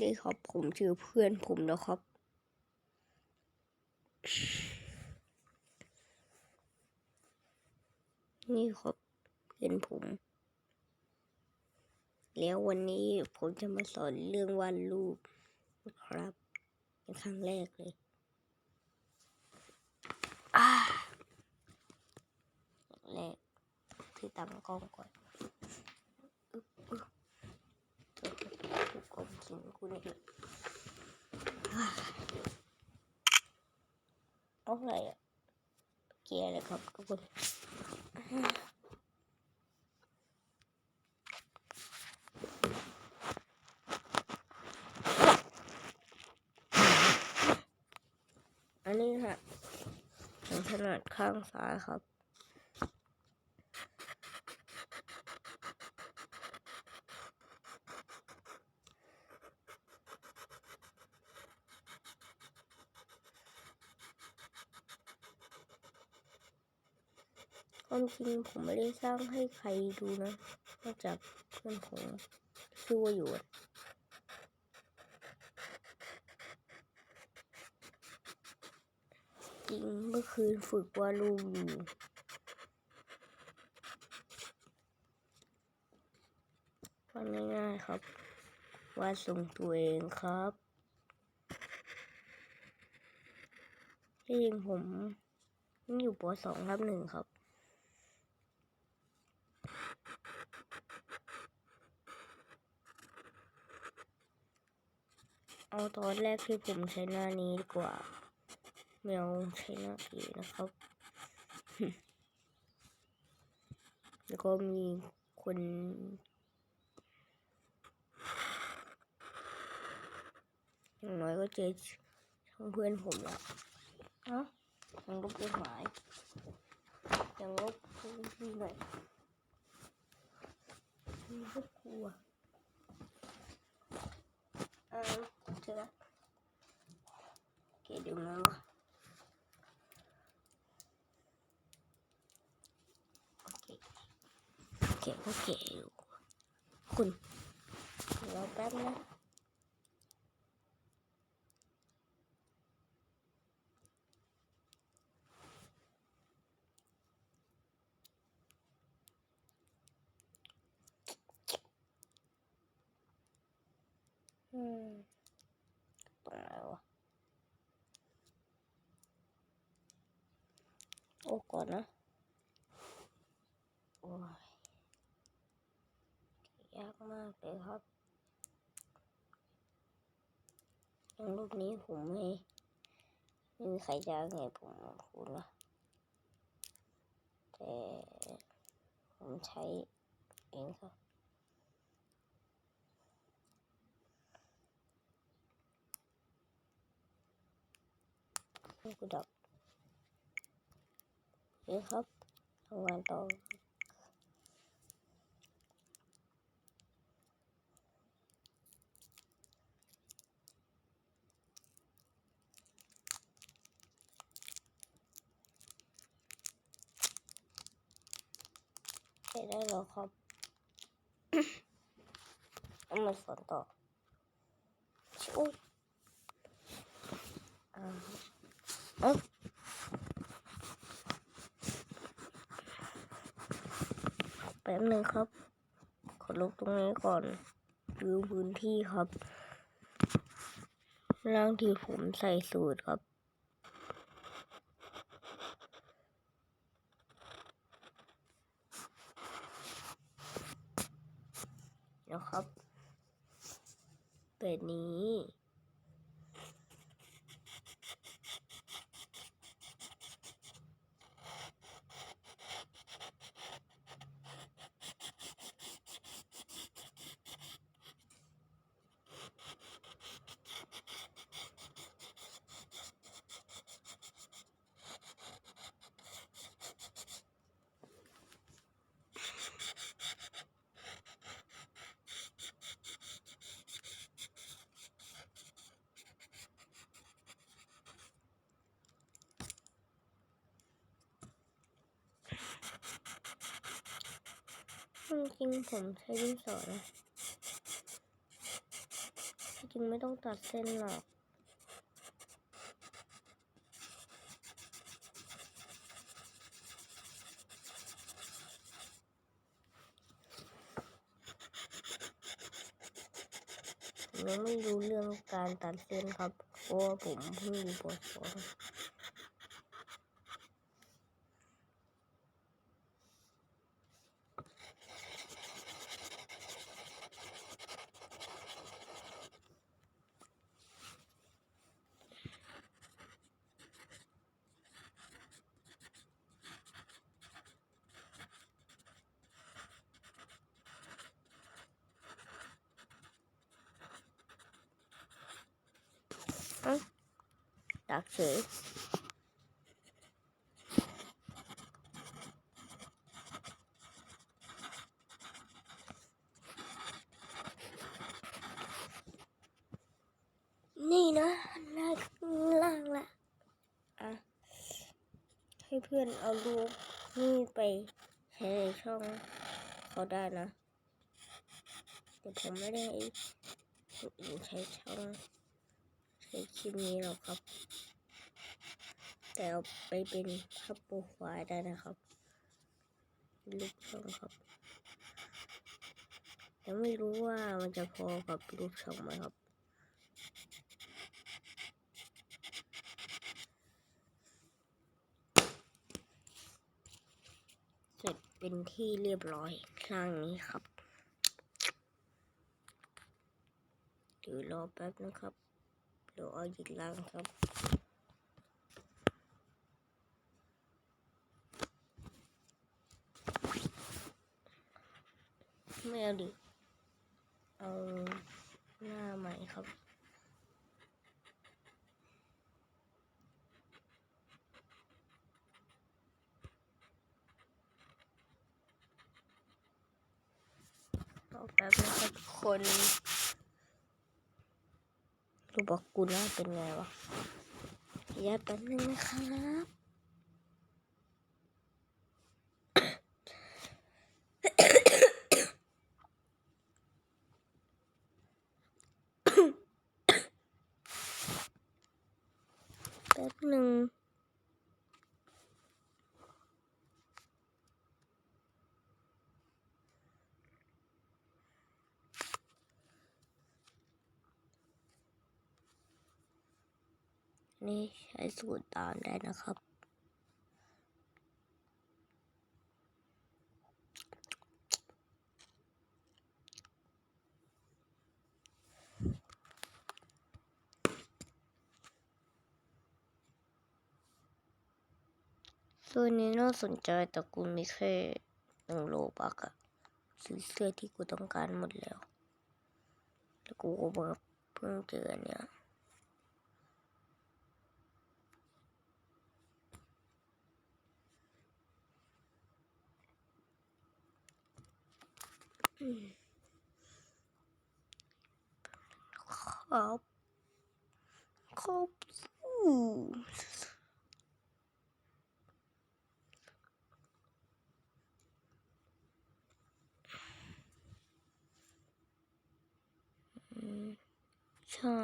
นี่ครับผมชื่อเพื่อนผมนะครับ นี่ครับเพื่อนผม แล้ววันนี้ผมจะมาสอนเรื่องวาดรูปนะครับเป็นครั้งแรกเลยอ่าแรกที่ตั้งกล้องก่อนอึ๊บอึ๊บถูกกล มกินกูนี่อ่าเอาอะไรอะเกียร์เลยครับทุกคนอันนี้ฮะผมถนัดข้างซ้ายครับ ความจริงผมไม่ได้สร้างให้ใครดูนะนอกจากเพื่อนผมชื่อว่าหยวนจริงเมื่อคืนฝึกวาดรูปอยู่วาดง่ายๆครับวาดทรงตัวเองครับที่จริงผมอยู่ปสองรับหนึ่งครับ เอาตอนแรกที่ผมใช้หน้านี้ดีกว่าแมวใช้หน้าผีนะครับ แล้วก็มีคนอย่างน้อยก็เจอช่องเพื่อนผมแล้วเอ้ายังลบไม่หายยังลบพี่หน่อยมีพวกกลัวอ่าเจอแล้วโอเคเดี๋ย วนะโอเคโอเคโอเคอยู่คุณรอแป๊บนะอืมตรงไหนวะ โอ้ก่อนนะ โอ้ย ยากมากเลยครับอย่างรูปนี้ผมไม่ไม่มีใครจ้างไงผมคุณนะแต่ผมใช้เองครับกูดับ นี่ครับทำงานต่อเสร็จได้ แป๊บหนึ่งครับ ขอลบตรงนี้ก่อนดูพื้นที่ครับ ร่างที่ผมใส่สูตรครับ นะครับแบบนี้ จริงๆผมใช้ดินสอนะริงๆไม่ต้องตัดเส้นหรอกผมยังไม่รู้เรื่องการตัดเส้นครับเพราะผมเพิ่งอยู่ปสอง ตักเฉยนี่นะล่างล่างละอะ ให้เพื่อนเอารูปนี่ไปใช้ในช่องเขาได้นะ แต่ผมไม่ได้ใช้ช่อง ใช้คลิปนี้หรอกครับ แต่เอาไปเป็นภาพโปรไฟล์ได้นะครับเป็นรูปช่องครับแต่ไม่รู้ว่ามันจะพอกับรูปช่องไหมครับเสร็จเป็นที่เรียบร้อยข้งนี้ครับเดี๋ยวรอแป๊บนะครับ เดี๋ยวเอาอีกล่างครับไม่เอาดิ เอาหน้าใหม่ครับรอาแป๊บนะครับคน ดูบอกกูน้าเป็นไงวะแย่แป๊บนึงนะครับแป๊บหนึ่ง นี่ใช้สูตรตามได้นะครับ ตัวนี้น่าสนใจแต่กูมีแค่หนึ่งโลบักอะซื้อเสื้อที่กูต้องการหมดแล้ว แล้วกูก็เพิ่งเจอเนี่ย ครับครับอู้อืมใช่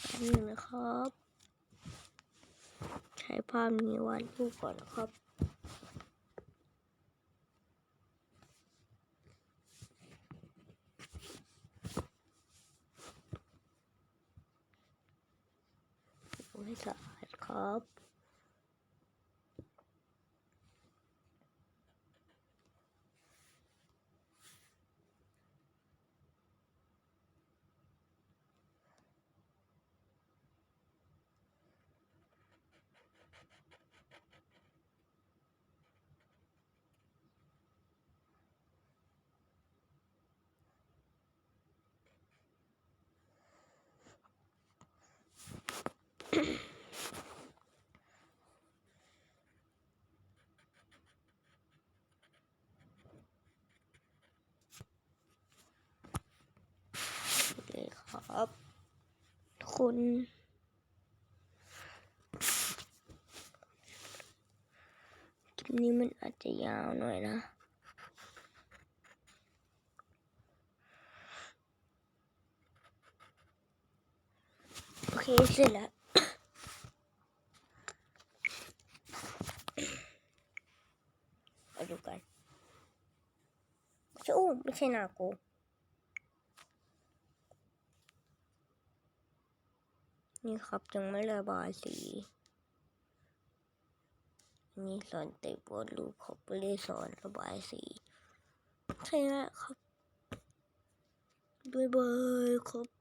แป๊บ นึงนะครับ ใช้ภาพนี้วาดรูปก่อนนะครับ เลยครับ คุณคลิปนี้มันอาจจะยาวหน่อยนะโอเคเสร็จแล้ว ไม่ใช่อู้ไม่ใช่นาโกนี่ครับยังไม่ระบายสีนี่สอนเตะบอลลูกเขาไม่ได้สอนระบายสีใช่ไหมครับบ๊ายบายครับ